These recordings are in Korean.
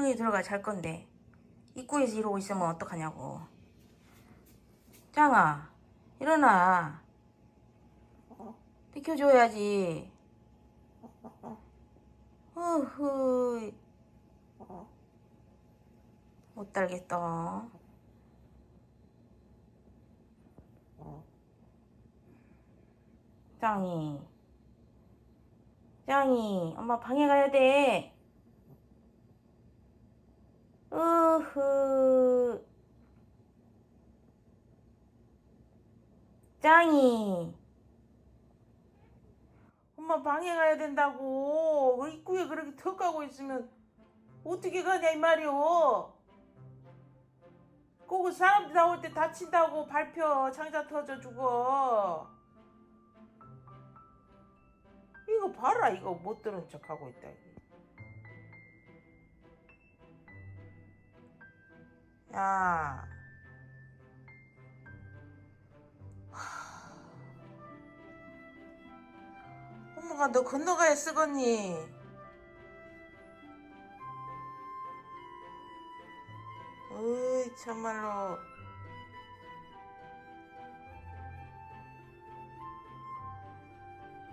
방에 들어가 잘 건데. 입구에서 이러고 있으면 어떡하냐고. 짱아 일어나. 비켜줘야지. 어허. 못 달겠다. 짱이. 짱이 엄마 방에 가야 돼 으흐 짱이. 엄마 방에 가야 된다고. 그 입구에 그렇게 턱 가고 있으면 어떻게 가냐 이 말이오. 그거 사람들 나올 때 다친다고 발표 창자 터져 죽어. 이거 봐라 이거 못 들은 척 하고 있다 이게. 야 엄마가 너 건너가야 쓰겄니 어이 참말로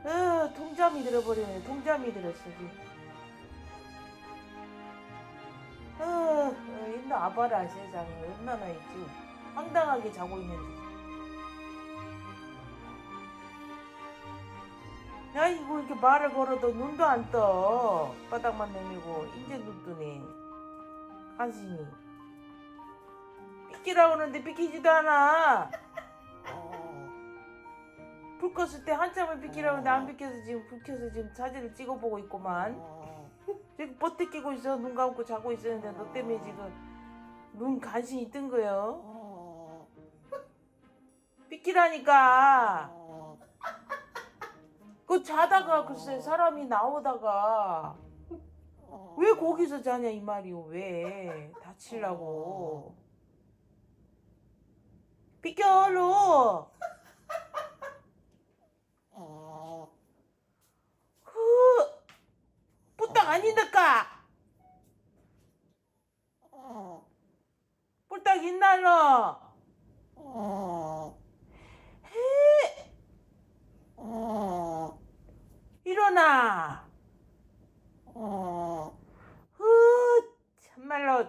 어, 동잠이 들어버리네. 동잠이 들었어, 지금. 어, 어, 일로 와봐라, 세상에. 얼마나 있지. 황당하게 자고 있는지. 야, 이거 이렇게 말을 걸어도 눈도 안 떠. 바닥만 내밀고, 이제 눈 뜨네. 간신히. 삐끼라고 그러는데 삐끼지도 않아. 불 껐을 때 한참을 비키라고 근데 안 비켜서 지금 불 켜서 지금 사진을 찍어보고 있구만 지금 버티 끼고 있어 눈 감고 자고 있었는데 너 때문에 지금 눈 간신히 뜬 거요 비키라니까 그 자다가 글쎄 사람이 나오다가 왜 거기서 자냐 이 말이오 왜? 다치려고. 비켜 얼른 그 뿔딱 아니니까. 뿔딱 있나 너 해 일어나. 흐 참말로.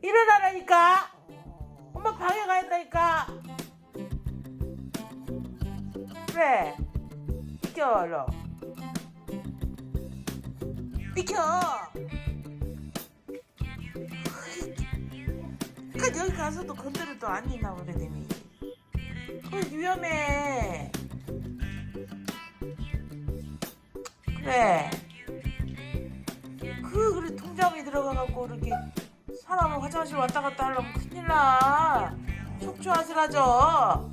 일어나라니까. 엄마 방에 가야 한다니까. 그래. 비켜 얼른 비켜. 그 여기 가서도 건드려도 안 있나 그러더니 그 위험해 그래 그 그래 통장에 들어가갖고 이렇게 사람을 화장실 왔다 갔다 하려면 큰일 나. 척추 아슬하죠